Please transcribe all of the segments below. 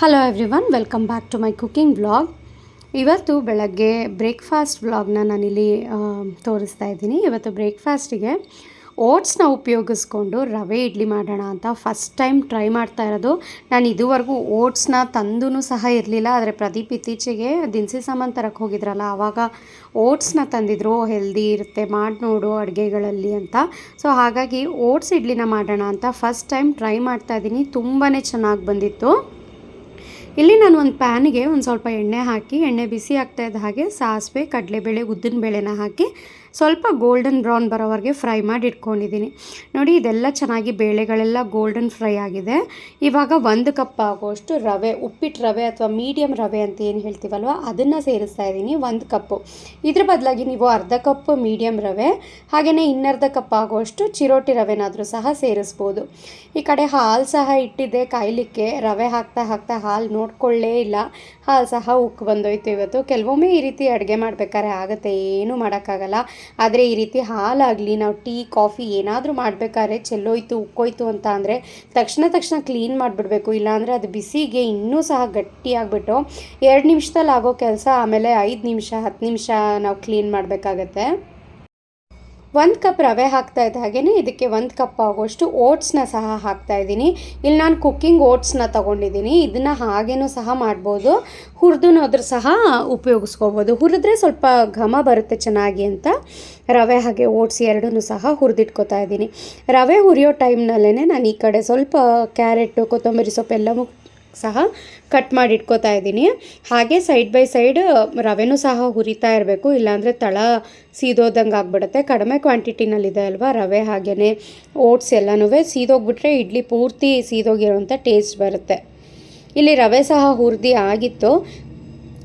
Hello everyone welcome back to my cooking vlog ಇವತ್ತು ಬೆಳಗ್ಗೆ breakfast ವ್ಲಾಗ್ನ ನಾನಿಲ್ಲಿ ತೋರಿಸ್ತಾ ಇದ್ದೀನಿ. ಇವತ್ತು ಬ್ರೇಕ್ಫಾಸ್ಟಿಗೆ ಓಟ್ಸ್ನ ಉಪಯೋಗಿಸ್ಕೊಂಡು ರವೆ ಇಡ್ಲಿ ಮಾಡೋಣ ಅಂತ ಫಸ್ಟ್ ಟೈಮ್ ಟ್ರೈ ಮಾಡ್ತಾ ಇರೋದು. ನಾನು ಇದುವರೆಗೂ ಓಟ್ಸ್ನ ತಂದೂ ಸಹ ಇರಲಿಲ್ಲ, ಆದರೆ ಪ್ರದೀಪ್ ಇತ್ತೀಚೆಗೆ ದಿನಸಿ ಸಾಮಾನು ತರಕ್ಕೆ ಹೋಗಿದ್ರಲ್ಲ ಆವಾಗ ಓಟ್ಸ್ನ ತಂದಿದ್ರು. ಹೆಲ್ದಿ ಇರುತ್ತೆ, ಮಾಡಿ ನೋಡು ಅಡುಗೆಗಳಲ್ಲಿ ಅಂತ. ಸೊ ಹಾಗಾಗಿ ಓಟ್ಸ್ ಇಡ್ಲಿನ ಮಾಡೋಣ ಅಂತ ಫಸ್ಟ್ ಟೈಮ್ ಟ್ರೈ ಮಾಡ್ತಾ ಇದ್ದೀನಿ. ತುಂಬಾ ಚೆನ್ನಾಗಿ ಬಂದಿತ್ತು. ಇಲ್ಲಿ ನಾನು ಒಂದು ಪ್ಯಾನಿಗೆ ಒಂದು ಸ್ವಲ್ಪ ಎಣ್ಣೆ ಹಾಕಿ, ಎಣ್ಣೆ ಬಿಸಿ ಆಗ್ತಾ ಹಾಗೆ ಸಾಸಿವೆ, ಕಡಲೆಬೇಳೆ ಉದ್ದಿನ ಬೇಳೆನ ಹಾಕಿ ಸ್ವಲ್ಪ ಗೋಲ್ಡನ್ ಬ್ರೌನ್ ಬರೋವರೆಗೆ ಫ್ರೈ ಮಾಡಿ ಇಟ್ಕೊಂಡಿದ್ದೀನಿ. ನೋಡಿ, ಇದೆಲ್ಲ ಚೆನ್ನಾಗಿ ಬೇಳೆಗಳೆಲ್ಲ ಗೋಲ್ಡನ್ ಫ್ರೈ ಆಗಿದೆ. ಇವಾಗ ಒಂದು ಕಪ್ ಆಗುವಷ್ಟು ರವೆ ಉಪ್ಪಿಟ್ಟು ರವೆ ಅಥವಾ ಮೀಡಿಯಮ್ ರವೆ ಅಂತ ಏನು ಹೇಳ್ತೀವಲ್ವ, ಅದನ್ನು ಸೇರಿಸ್ತಾ ಇದ್ದೀನಿ, ಒಂದು ಕಪ್ಪು ಇದ್ರ ಬದಲಾಗಿ ನೀವು ಅರ್ಧ ಕಪ್ ಮೀಡಿಯಮ್ ರವೆ ಹಾಗೆಯೇ ಇನ್ನರ್ಧ ಕಪ್ ಆಗುವಷ್ಟು ಚಿರೋಟಿ ರವೆನಾದರೂ ಸಹ ಸೇರಿಸ್ಬೋದು. ಈ ಕಡೆ ಹಾಲು ಸಹ ಇಟ್ಟಿದ್ದೆ ಕಾಯಲಿಕ್ಕೆ ರವೆ ಹಾಕ್ತಾ ಹಾಕ್ತಾ ಹಾಲು ನೋಡ್ಕೊಳ್ಳೇ ಇಲ್ಲ. ಹಾಲು ಸಹ ಉಕ್ಕು ಬಂದೋಯ್ತು ಇವತ್ತು. ಕೆಲವೊಮ್ಮೆ ಈ ರೀತಿ ಅಡುಗೆ ಮಾಡಬೇಕಾದ್ರೆ ಆಗುತ್ತೆ, ಏನೂ ಮಾಡೋಕ್ಕಾಗಲ್ಲ. ಆದರೆ ಈ ರೀತಿ ಹಾಲಾಗಲಿ, ನಾವು ಟೀ, ಕಾಫಿ ಏನಾದರೂ ಮಾಡಬೇಕಾದ್ರೆ ಚೆಲ್ಲೋಯ್ತು ಉಕ್ಕೋಯ್ತು ಅಂತ ಅಂದರೆ ತಕ್ಷಣ ತಕ್ಷಣ ಕ್ಲೀನ್ ಮಾಡಿಬಿಡ್ಬೇಕು. ಇಲ್ಲಾಂದರೆ ಅದು ಬಿಸಿಗೆ ಇನ್ನೂ ಸಹ ಗಟ್ಟಿಯಾಗ್ಬಿಟ್ಟು ಎರಡು ನಿಮಿಷದಲ್ಲಿ ಆಗೋ ಕೆಲಸ ಆಮೇಲೆ ಐದು ನಿಮಿಷ, ಹತ್ತು ನಿಮಿಷ ನಾವು ಕ್ಲೀನ್ ಮಾಡಬೇಕಾಗತ್ತೆ. ಒಂದು ಕಪ್ ರವೆ ಹಾಕ್ತಾ ಇದ್ದ ಹಾಗೆಯೇ ಇದಕ್ಕೆ ಒಂದು ಕಪ್ ಆಗೋಷ್ಟು ಓಟ್ಸ್ನ ಸಹ ಹಾಕ್ತಾ ಇದ್ದೀನಿ. ಇಲ್ಲಿ ನಾನು ಕುಕ್ಕಿಂಗ್ ಓಟ್ಸ್ನ ತಗೊಂಡಿದ್ದೀನಿ. ಇದನ್ನು ಹಾಗೇನೂ ಸಹ ಮಾಡ್ಬೋದು. ಹುರಿದುನೋದ್ರೂ ಸಹ ಉಪಯೋಗಿಸ್ಕೋಬೋದು. ಹುರಿದ್ರೆ ಸ್ವಲ್ಪ ಘಮ ಬರುತ್ತೆ ಚೆನ್ನಾಗಿ ಅಂತ ರವೆ ಹಾಗೆ ಓಟ್ಸ್ ಎರಡೂ ಸಹ ಹುರಿದಿಟ್ಕೋತಾ ಇದ್ದೀನಿ. ರವೆ ಹುರಿಯೋ ಟೈಮ್ನಲ್ಲೇ ನಾನು ಈ ಕಡೆ ಸ್ವಲ್ಪ ಕ್ಯಾರೆಟು, ಕೊತ್ತಂಬರಿ ಸೊಪ್ಪು ಎಲ್ಲವೂ ಸಹ ಕಟ್ ಮಾಡಿ ಇಟ್ಕೋತಾ ಇದ್ದೀನಿ. ಹಾಗೆ ಸೈಡ್ ಬೈ ಸೈಡ್ ರವೆನೂ ಸಹ ಹುರಿತಾ ಇರಬೇಕು. ಇಲ್ಲಾಂದರೆ ತಳ ಸೀದೋದಂಗೆ ಆಗ್ಬಿಡುತ್ತೆ. ಕಡಿಮೆ ಕ್ವಾಂಟಿಟಿನಲ್ಲಿದೆ ಅಲ್ವಾ ರವೆ ಹಾಗೆಯೇ ಓಟ್ಸ್ ಎಲ್ಲನೂ ಸೀದೋಗ್ಬಿಟ್ರೆ ಇಡ್ಲಿ ಪೂರ್ತಿ ಸೀದೋಗಿರೋಂಥ ಟೇಸ್ಟ್ ಬರುತ್ತೆ. ಇಲ್ಲಿ ರವೆ ಸಹ ಹುರಿದಿ ಆಗಿತ್ತು.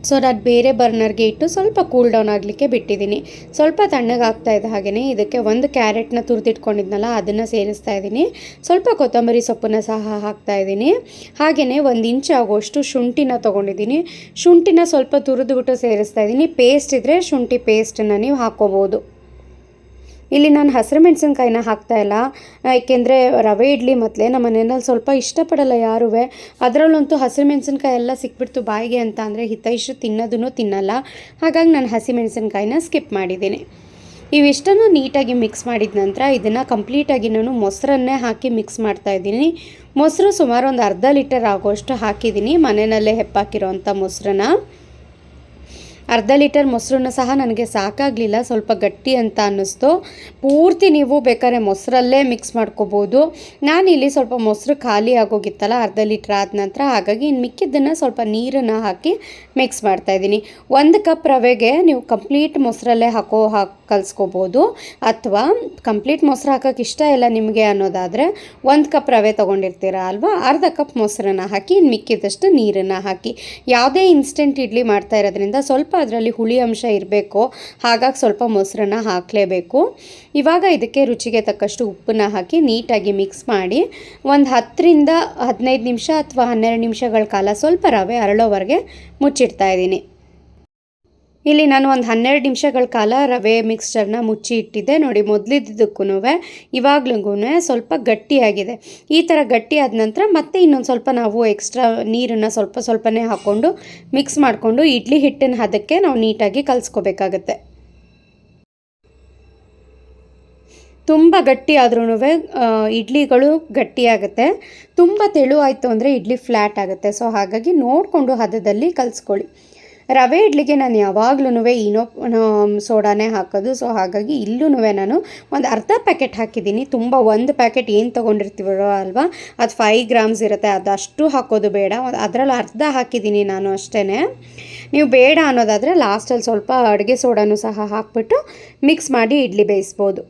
ಸೊ ನಾನು ಬೇರೆ ಬರ್ನರ್ಗೆ ಇಟ್ಟು ಸ್ವಲ್ಪ ಕೂಲ್ ಡೌನ್ ಆಗಲಿಕ್ಕೆ ಬಿಟ್ಟಿದ್ದೀನಿ. ಸ್ವಲ್ಪ ತಣ್ಣಗಾಗ್ತಾ ಇದ್ದ ಹಾಗೆಯೇ ಇದಕ್ಕೆ ಒಂದು ಕ್ಯಾರೆಟ್ನ ತುರಿದಿಟ್ಕೊಂಡಿದ್ನಲ್ಲ, ಅದನ್ನು ಸೇರಿಸ್ತಾ ಇದ್ದೀನಿ. ಸ್ವಲ್ಪ ಕೊತ್ತಂಬರಿ ಸೊಪ್ಪನ್ನು ಸಹ ಹಾಕ್ತಾ ಇದ್ದೀನಿ. ಹಾಗೆಯೇ ಒಂದು ಇಂಚ್ ಆಗುವಷ್ಟು ಶುಂಠಿನ ತೊಗೊಂಡಿದ್ದೀನಿ. ಶುಂಠಿನ ಸ್ವಲ್ಪ ತುರಿದ್ಬಿಟ್ಟು ಸೇರಿಸ್ತಾ ಇದ್ದೀನಿ. ಪೇಸ್ಟ್ ಇದ್ದರೆ ಶುಂಠಿ ಪೇಸ್ಟನ್ನು ನೀವು ಹಾಕ್ಕೋಬೋದು. ಇಲ್ಲಿ ನಾನು ಹಸಿರು ಮೆಣಸಿನ್ಕಾಯಿನ ಹಾಕ್ತಾ ಇಲ್ಲ. ಏಕೆಂದರೆ ರವೆ ಇಡ್ಲಿ ಮತ್ತೆ ನಮ್ಮ ಮನೆಯಲ್ಲಿ ಸ್ವಲ್ಪ ಇಷ್ಟಪಡಲ್ಲ ಯಾರೂ ಅದರಲ್ಲಂತೂ ಹಸಿರು ಮೆಣಸಿನ್ಕಾಯಿ ಎಲ್ಲ ಸಿಕ್ಬಿಡ್ತು ಬಾಯಿಗೆ ಅಂತ ಅಂದರೆ ಹಿತೈಷು ತಿನ್ನೋದನ್ನು ತಿನ್ನಲ್ಲ. ಹಾಗಾಗಿ ನಾನು ಹಸಿ ಮೆಣಸಿನ್ಕಾಯಿನ ಸ್ಕಿಪ್ ಮಾಡಿದ್ದೀನಿ. ಇವಿಷ್ಟನ್ನು ನೀಟಾಗಿ ಮಿಕ್ಸ್ ಮಾಡಿದ ನಂತರ ಇದನ್ನು ಕಂಪ್ಲೀಟಾಗಿ ನಾನು ಮೊಸರನ್ನೇ ಹಾಕಿ ಮಿಕ್ಸ್ ಮಾಡ್ತಾ ಇದ್ದೀನಿ. ಮೊಸರು ಸುಮಾರು ಒಂದು ಅರ್ಧ ಲೀಟರ್ ಆಗೋಷ್ಟು ಹಾಕಿದ್ದೀನಿ ಮನೆಯಲ್ಲೇ ಹೆಪ್ಪಾಕಿರೋವಂಥ ಮೊಸರನ್ನ. ಅರ್ಧ ಲೀಟರ್ ಮೊಸರನ್ನ ಸಹ ನನಗೆ ಸಾಕಾಗಲಿಲ್ಲ. ಸ್ವಲ್ಪ ಗಟ್ಟಿ ಅಂತ ಅನ್ನಿಸ್ತು. ಪೂರ್ತಿ ನೀವು ಬೇಕಾದ್ರೆ ಮೊಸರಲ್ಲೇ ಮಿಕ್ಸ್ ಮಾಡ್ಕೋಬೋದು. ನಾನಿಲ್ಲಿ ಸ್ವಲ್ಪ ಮೊಸರು ಖಾಲಿ ಆಗೋಗಿತ್ತಲ್ಲ, ಅರ್ಧ ಲೀಟ್ರ್ ಆದ ನಂತರ ಹಾಗಾಗಿ ಇನ್ನು ಮಿಕ್ಕಿದ್ದನ್ನು ಸ್ವಲ್ಪ ನೀರನ್ನು ಹಾಕಿ ಮಿಕ್ಸ್ ಮಾಡ್ತಾಯಿದ್ದೀನಿ ಒಂದು ಕಪ್ ರವೆಗೆ ನೀವು ಕಂಪ್ಲೀಟ್ ಮೊಸರಲ್ಲೇ ಹಾಕೋ, ಹಾಕಿ ಕಲಿಸ್ಕೋಬೋದು. ಅಥವಾ ಕಂಪ್ಲೀಟ್ ಮೊಸರು ಹಾಕೋಕೆ ಇಷ್ಟ ಇಲ್ಲ ನಿಮಗೆ ಅನ್ನೋದಾದರೆ ಒಂದು ಕಪ್ ರವೆ ತೊಗೊಂಡಿರ್ತೀರ ಅಲ್ವಾ, ಅರ್ಧ ಕಪ್ ಮೊಸರನ್ನ ಹಾಕಿ ಇನ್ನು ಮಿಕ್ಕಿದಷ್ಟು ನೀರನ್ನು ಹಾಕಿ. ಯಾವುದೇ ಇನ್ಸ್ಟೆಂಟ್ ಇಡ್ಲಿ ಮಾಡ್ತಾ ಇರೋದ್ರಿಂದ ಸ್ವಲ್ಪ ಅದರಲ್ಲಿ ಹುಳಿ ಅಂಶ ಇರಬೇಕು. ಹಾಗಾಗಿ ಸ್ವಲ್ಪ ಮೊಸರನ್ನ ಹಾಕಲೇಬೇಕು. ಇವಾಗ ಇದಕ್ಕೆ ರುಚಿಗೆ ತಕ್ಕಷ್ಟು ಉಪ್ಪನ್ನ ಹಾಕಿ ನೀಟಾಗಿ ಮಿಕ್ಸ್ ಮಾಡಿ ಒಂದು ಹತ್ತರಿಂದ ಹದಿನೈದು ನಿಮಿಷ ಅಥವಾ ಹನ್ನೆರಡು ನಿಮಿಷಗಳ ಕಾಲ ಸ್ವಲ್ಪ ರವೆ ಅರಳೋವರೆಗೆ ಮುಚ್ಚಿಡ್ತಾ ಇದ್ದೀನಿ. ಇಲ್ಲಿ ನಾನು ಒಂದು ಹನ್ನೆರಡು ನಿಮಿಷಗಳ ಕಾಲ ರವೆ ಮಿಕ್ಸ್ಚರ್ನ ಮುಚ್ಚಿ ಇಟ್ಟಿದ್ದೆ. ನೋಡಿ ಮೊದಲಿದ್ದಕ್ಕೂ ಇವಾಗ್ಲೂ ಸ್ವಲ್ಪ ಗಟ್ಟಿಯಾಗಿದೆ. ಈ ಥರ ಗಟ್ಟಿ ಆದ ನಂತರ ಮತ್ತೆ ಇನ್ನೊಂದು ಸ್ವಲ್ಪ ನಾವು ಎಕ್ಸ್ಟ್ರಾ ನೀರನ್ನು ಸ್ವಲ್ಪ ಸ್ವಲ್ಪನೇ ಹಾಕ್ಕೊಂಡು ಮಿಕ್ಸ್ ಮಾಡಿಕೊಂಡು ಇಡ್ಲಿ ಹಿಟ್ಟಿನ ಹದಕ್ಕೆ ನಾವು ನೀಟಾಗಿ ಕಲಿಸ್ಕೋಬೇಕಾಗತ್ತೆ. ತುಂಬ ಗಟ್ಟಿ ಆದ್ರೂ ಇಡ್ಲಿಗಳು ಗಟ್ಟಿಯಾಗುತ್ತೆ. ತುಂಬ ತೆಳು ಆಯಿತು ಅಂದರೆ ಇಡ್ಲಿ ಫ್ಲ್ಯಾಟ್ ಆಗುತ್ತೆ. ಸೊ ಹಾಗಾಗಿ ನೋಡಿಕೊಂಡು ಹದದಲ್ಲಿ ಕಲಿಸ್ಕೊಳ್ಳಿ. ರವೆ ಇಡ್ಲಿಗೆ ನಾನು ಯಾವಾಗ್ಲೂ ಇನೋ ಸೋಡಾನೇ ಹಾಕೋದು. ಸೊ ಹಾಗಾಗಿ ಇಲ್ಲೂ ನಾನು ಒಂದು ಅರ್ಧ ಪ್ಯಾಕೆಟ್ ಹಾಕಿದ್ದೀನಿ. ತುಂಬ ಒಂದು ಪ್ಯಾಕೆಟ್ ಏನು ತೊಗೊಂಡಿರ್ತೀವೋ ಅಲ್ವಾ, ಅದು ಫೈವ್ ಗ್ರಾಮ್ಸ್ ಇರುತ್ತೆ. ಅದಷ್ಟು ಹಾಕೋದು ಬೇಡ. ಅದರಲ್ಲಿ ಅರ್ಧ ಹಾಕಿದ್ದೀನಿ ನಾನು ಅಷ್ಟೇ ನೀವು ಬೇಡ ಅನ್ನೋದಾದರೆ ಲಾಸ್ಟಲ್ಲಿ ಸ್ವಲ್ಪ ಅಡುಗೆ ಸೋಡಾನು ಸಹ ಹಾಕ್ಬಿಟ್ಟು ಮಿಕ್ಸ್ ಮಾಡಿ ಇಡ್ಲಿ ಬೇಯಿಸ್ಬೋದು.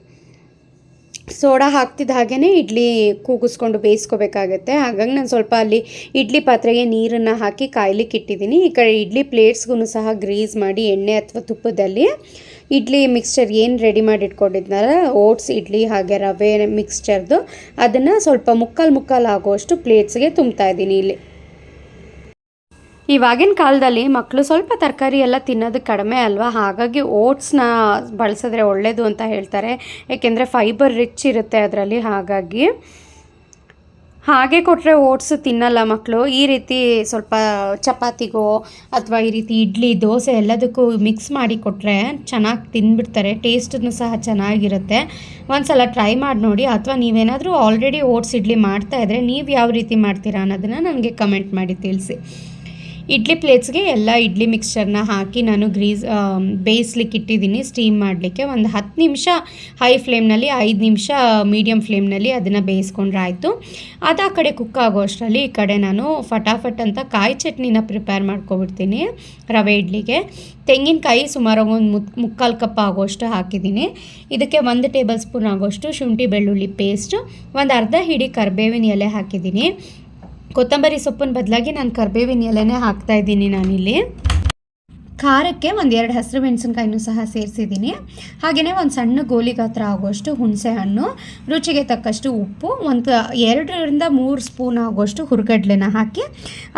ಸೋಡಾ ಹಾಕ್ತಿದ್ದ ಹಾಗೇ ಇಡ್ಲಿ ಕೂಗಿಸ್ಕೊಂಡು ಬೇಯಿಸ್ಕೋಬೇಕಾಗತ್ತೆ. ಹಾಗಾಗಿ ನಾನು ಸ್ವಲ್ಪ ಅಲ್ಲಿ ಇಡ್ಲಿ ಪಾತ್ರೆಗೆ ನೀರನ್ನು ಹಾಕಿ ಕಾಯ್ಲಿಕ್ಕೆ ಇಟ್ಟಿದ್ದೀನಿ. ಈ ಕಡೆ ಇಡ್ಲಿ ಪ್ಲೇಟ್ಸ್ಗೂ ಸಹ ಗ್ರೀಸ್ ಮಾಡಿ ಎಣ್ಣೆ ಅಥವಾ ತುಪ್ಪದಲ್ಲಿ ಇಡ್ಲಿ ಮಿಕ್ಸ್ಚರ್ ಏನು ರೆಡಿ ಮಾಡಿ ಇಟ್ಕೊಂಡಿದ್ನಲ್ಲ ಓಟ್ಸ್, ಇಡ್ಲಿ ಹಾಗೆ ರವೆ ಮಿಕ್ಸ್ಚರ್ದು ಅದನ್ನು ಸ್ವಲ್ಪ ಮುಕ್ಕಾಲು ಮುಕ್ಕಾಲು ಆಗೋಷ್ಟು ಪ್ಲೇಟ್ಸ್ಗೆ ತುಂಬ್ತಾ ಇದ್ದೀನಿ ಇಲ್ಲಿ. ಇವಾಗಿನ ಕಾಲದಲ್ಲಿ ಮಕ್ಕಳು ಸ್ವಲ್ಪ ತರಕಾರಿ ಎಲ್ಲ ತಿನ್ನೋದು ಕಡಿಮೆ ಅಲ್ವಾ? ಹಾಗಾಗಿ ಓಟ್ಸ್ನ ಬಳಸಿದ್ರೆ ಒಳ್ಳೆಯದು ಅಂತ ಹೇಳ್ತಾರೆ. ಏಕೆಂದರೆ ಫೈಬರ್ ರಿಚ್ ಇರುತ್ತೆ ಅದರಲ್ಲಿ. ಹಾಗಾಗಿ ಹಾಗೆ ಕೊಟ್ಟರೆ ಓಟ್ಸ್ ತಿನ್ನಲ್ಲ ಮಕ್ಕಳು ಈ ರೀತಿ ಸ್ವಲ್ಪ ಚಪಾತಿಗೋ ಅಥವಾ ಈ ರೀತಿ ಇಡ್ಲಿ, ದೋಸೆ ಎಲ್ಲದಕ್ಕೂ ಮಿಕ್ಸ್ ಮಾಡಿ ಕೊಟ್ಟರೆ ಚೆನ್ನಾಗಿ ತಿಂದ್ಬಿಡ್ತಾರೆ ಟೇಸ್ಟನ್ನು ಸಹ ಚೆನ್ನಾಗಿರುತ್ತೆ. ಒಂದ್ಸಲ ಟ್ರೈ ಮಾಡಿ ನೋಡಿ. ಅಥವಾ ನೀವೇನಾದರೂ ಆಲ್ರೆಡಿ ಓಟ್ಸ್ ಇಡ್ಲಿ ಮಾಡ್ತಾಯಿದ್ರೆ ನೀವು ಯಾವ ರೀತಿ ಮಾಡ್ತೀರಾ ಅನ್ನೋದನ್ನು ನನಗೆ ಕಮೆಂಟ್ ಮಾಡಿ ತಿಳಿಸಿ. ಇಡ್ಲಿ ಪ್ಲೇಟ್ಸ್ಗೆ ಎಲ್ಲ ಇಡ್ಲಿ ಮಿಕ್ಸ್ಚರ್ನ ಹಾಕಿ ನಾನು ಗ್ರೀಸ್ ಬೇಯಿಸ್ಲಿಕ್ಕೆ ಇಟ್ಟಿದ್ದೀನಿ ಸ್ಟೀಮ್ ಮಾಡಲಿಕ್ಕೆ. ಒಂದು ಹತ್ತು ನಿಮಿಷ ಹೈ ಫ್ಲೇಮ್ನಲ್ಲಿ ಐದು ನಿಮಿಷ ಮೀಡಿಯಮ್ ಫ್ಲೇಮ್ನಲ್ಲಿ ಅದನ್ನು ಬೇಯಿಸ್ಕೊಂಡ್ರೆ ಆಯಿತು. ಅದು ಆ ಕಡೆ ಕುಕ್ ಆಗೋ ಅಷ್ಟರಲ್ಲಿ ಈ ಕಡೆ ನಾನು ಫಟಾಫಟ್ ಅಂತ ಕಾಯಿ ಚಟ್ನಿನ ಪ್ರಿಪೇರ್ ಮಾಡ್ಕೊಬಿಡ್ತೀನಿ ರವೆ ಇಡ್ಲಿಗೆ. ತೆಂಗಿನಕಾಯಿ ಸುಮಾರು ಒಂದು ಮುಕ್ ಮುಕ್ಕಾಲು ಕಪ್ ಆಗೋಷ್ಟು ಹಾಕಿದ್ದೀನಿ. ಇದಕ್ಕೆ ಒಂದು ಟೇಬಲ್ ಸ್ಪೂನ್ ಆಗೋಷ್ಟು ಶುಂಠಿ ಬೆಳ್ಳುಳ್ಳಿ ಪೇಸ್ಟು ಒಂದು ಅರ್ಧ ಹಿಡಿ ಕರಿಬೇವಿನ ಎಲೆ ಹಾಕಿದ್ದೀನಿ. ಕೊತ್ತಂಬರಿ ಸೊಪ್ಪಿನ ಬದಲಾಗಿ ನಾನು ಕರ್ಬೇವಿನ ಎಲೆನೇ ಹಾಕ್ತಾ ಇದ್ದೀನಿ ನಾನಿಲ್ಲಿ. ಖಾರಕ್ಕೆ ಒಂದು ಎರಡು ಹಸಿರು ಮೆಣಸಿನ್ಕಾಯಿನೂ ಸಹ ಸೇರಿಸಿದ್ದೀನಿ. ಹಾಗೆಯೇ ಒಂದು ಸಣ್ಣ ಗೋಲಿ ಗಾತ್ರ ಆಗೋಷ್ಟು ಹುಣಸೆ ಹಣ್ಣು, ರುಚಿಗೆ ತಕ್ಕಷ್ಟು ಉಪ್ಪು, ಒಂದು ಎರಡರಿಂದ ಮೂರು ಸ್ಪೂನ್ ಆಗೋಷ್ಟು ಹುರ್ಗಡ್ಲೆನ ಹಾಕಿ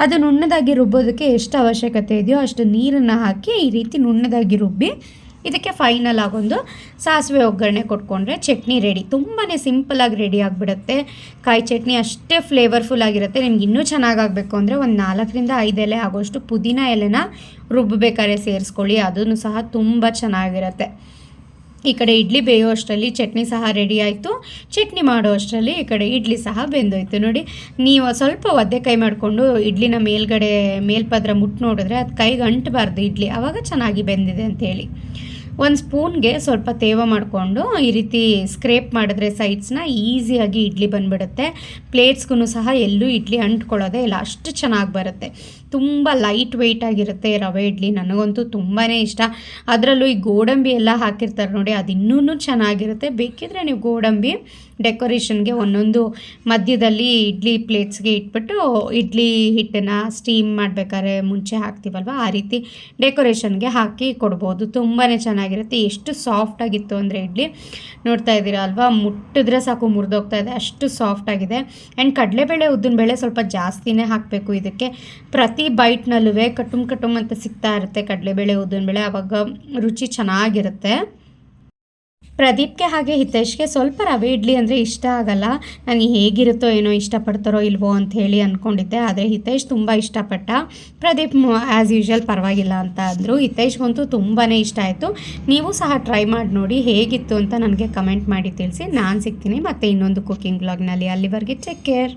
ಅದು ನುಣ್ಣದಾಗಿ ರುಬ್ಬೋದಕ್ಕೆ ಎಷ್ಟು ಅವಶ್ಯಕತೆ ಇದೆಯೋ ಅಷ್ಟು ನೀರನ್ನು ಹಾಕಿ ಈ ರೀತಿ ನುಣ್ಣದಾಗಿ ರುಬ್ಬಿ ಇದಕ್ಕೆ ಫೈನಲ್ ಆಗೊಂದು ಸಾಸಿವೆ ಒಗ್ಗರಣೆ ಕೊಟ್ಕೊಂಡ್ರೆ ಚಟ್ನಿ ರೆಡಿ ತುಂಬಾ ಸಿಂಪಲಾಗಿ ರೆಡಿ ಆಗಿಬಿಡುತ್ತೆ. ಕಾಯಿ ಚಟ್ನಿ ಅಷ್ಟೇ ಫ್ಲೇವರ್ಫುಲ್ ಆಗಿರುತ್ತೆ. ನಿಮ್ಗೆ ಇನ್ನೂ ಚೆನ್ನಾಗಾಗಬೇಕು ಅಂದರೆ ಒಂದು ನಾಲ್ಕರಿಂದ ಐದು ಎಲೆ ಆಗೋಷ್ಟು ಪುದೀನ ಎಲೆನ ರುಬ್ಬಬೇಕಾದ್ರೆ ಸೇರಿಸ್ಕೊಳ್ಳಿ. ಅದನ್ನು ಸಹ ತುಂಬ ಚೆನ್ನಾಗಿರುತ್ತೆ. ಈ ಕಡೆ ಇಡ್ಲಿ ಬೇಯೋ ಅಷ್ಟರಲ್ಲಿ ಚಟ್ನಿ ಸಹ ರೆಡಿ ಆಯಿತು. ಚಟ್ನಿ ಮಾಡೋ ಅಷ್ಟರಲ್ಲಿ ಈ ಕಡೆ ಇಡ್ಲಿ ಸಹ ಬೆಂದೋಯ್ತು. ನೋಡಿ, ನೀವು ಸ್ವಲ್ಪ ಒದ್ದೆ ಕೈ ಮಾಡಿಕೊಂಡು ಇಡ್ಲಿನ ಮೇಲ್ಗಡೆ ಮೇಲ್ಪದ್ರ ಮುಟ್ಟು ನೋಡಿದ್ರೆ ಅದು ಕೈಗೆ ಅಂಟಬಾರ್ದು ಇಡ್ಲಿ. ಆವಾಗ ಚೆನ್ನಾಗಿ ಬೆಂದಿದೆ ಅಂತೇಳಿ ಒಂದು ಸ್ಪೂನ್ಗೆ ಸ್ವಲ್ಪ ತೇವ ಮಾಡಿಕೊಂಡು ಈ ರೀತಿ ಸ್ಕ್ರೇಪ್ ಮಾಡಿದ್ರೆ ಸೈಡ್ಸ್ನ ಈಸಿಯಾಗಿ ಇಡ್ಲಿ ಬಂದುಬಿಡುತ್ತೆ. ಪ್ಲೇಟ್ಸ್ಗೂ ಸಹ ಎಲ್ಲೂ ಇಡ್ಲಿ ಅಂಟ್ಕೊಳ್ಳೋದೇ ಇಲ್ಲ. ಅಷ್ಟು ಚೆನ್ನಾಗಿ ಬರುತ್ತೆ. ತುಂಬ ಲೈಟ್ ವೆಯ್ಟ್ ಆಗಿರುತ್ತೆ ರವೆ ಇಡ್ಲಿ. ನನಗಂತೂ ತುಂಬಾ ಇಷ್ಟ. ಅದರಲ್ಲೂ ಈ ಗೋಡಂಬಿ ಎಲ್ಲ ಹಾಕಿರ್ತಾರೆ ನೋಡಿ, ಅದು ಇನ್ನೂ ಚೆನ್ನಾಗಿರುತ್ತೆ. ಬೇಕಿದ್ರೆ ನೀವು ಗೋಡಂಬಿ ಡೆಕೋರೇಷನ್ಗೆ ಒಂದೊಂದು ಮಧ್ಯದಲ್ಲಿ ಇಡ್ಲಿ ಪ್ಲೇಟ್ಸ್ಗೆ ಇಟ್ಬಿಟ್ಟು ಇಡ್ಲಿ ಹಿಟ್ಟನ್ನು ಸ್ಟೀಮ್ ಮಾಡಬೇಕಾದ್ರೆ ಮುಂಚೆ ಹಾಕ್ತೀವಲ್ವ? ಆ ರೀತಿ ಡೆಕೋರೇಷನ್ಗೆ ಹಾಕಿ ಕೊಡ್ಬೋದು. ತುಂಬಾ ಚೆನ್ನಾಗಿರುತ್ತೆ. ಎಷ್ಟು ಸಾಫ್ಟಾಗಿತ್ತು ಅಂದರೆ ಇಡ್ಲಿ. ನೋಡ್ತಾ ಇದ್ದೀರಾ ಅಲ್ವಾ? ಮುಟ್ಟಿದ್ರೆ ಸಾಕು, ಮುರಿದೋಗ್ತಾ ಇದೆ. ಅಷ್ಟು ಸಾಫ್ಟಾಗಿದೆ ಆ್ಯಂಡ್ ಕಡಲೆಬೇಳೆ ಉದ್ದಿನ ಬೇಳೆ ಸ್ವಲ್ಪ ಜಾಸ್ತಿನೇ ಹಾಕಬೇಕು ಇದಕ್ಕೆ. ಪ್ರತಿ ಬೈಟ್ನಲ್ಲೂ ಕಟುಮ್ ಕಟುಮ್ ಅಂತ ಸಿಗ್ತಾ ಇರುತ್ತೆ ಕಡಲೆಬೇಳೆ, ಉದ್ದಿನಬೇಳೆ, ಆವಾಗ ರುಚಿ ಚೆನ್ನಾಗಿರುತ್ತೆ. ಪ್ರದೀಪ್ಗೆ ಹಾಗೆ ಹಿತೇಶ್ಗೆ ಸ್ವಲ್ಪ ರವೆ ಇಡ್ಲಿ ಅಂದರೆ ಇಷ್ಟ ಆಗಲ್ಲ. ನನಗೆ ಹೇಗಿರುತ್ತೋ ಏನೋ ಇಷ್ಟಪಡ್ತಾರೋ ಇಲ್ವೋ ಅಂತ ಹೇಳಿ ಅಂದ್ಕೊಂಡಿದ್ದೆ ಆದರೆ ಹಿತೇಶ್ ತುಂಬ ಇಷ್ಟಪಟ್ಟ. ಪ್ರದೀಪ್ ಆ್ಯಸ್ ಯೂಶ್ವಲ್ ಪರವಾಗಿಲ್ಲ ಅಂತ ಅಂದರು. ಹಿತೇಶ್ಗಂತೂ ತುಂಬಾ ಇಷ್ಟ ಆಯಿತು. ನೀವು ಸಹ ಟ್ರೈ ಮಾಡಿ ನೋಡಿ ಹೇಗಿತ್ತು ಅಂತ ನನಗೆ ಕಮೆಂಟ್ ಮಾಡಿ ತಿಳಿಸಿ. ನಾನು ಸಿಗ್ತೀನಿ ಮತ್ತು ಇನ್ನೊಂದು ಕುಕ್ಕಿಂಗ್ ಬ್ಲಾಗ್ನಲ್ಲಿ ಅಲ್ಲಿವರೆಗೆ ಟೇಕ್ ಕೇರ್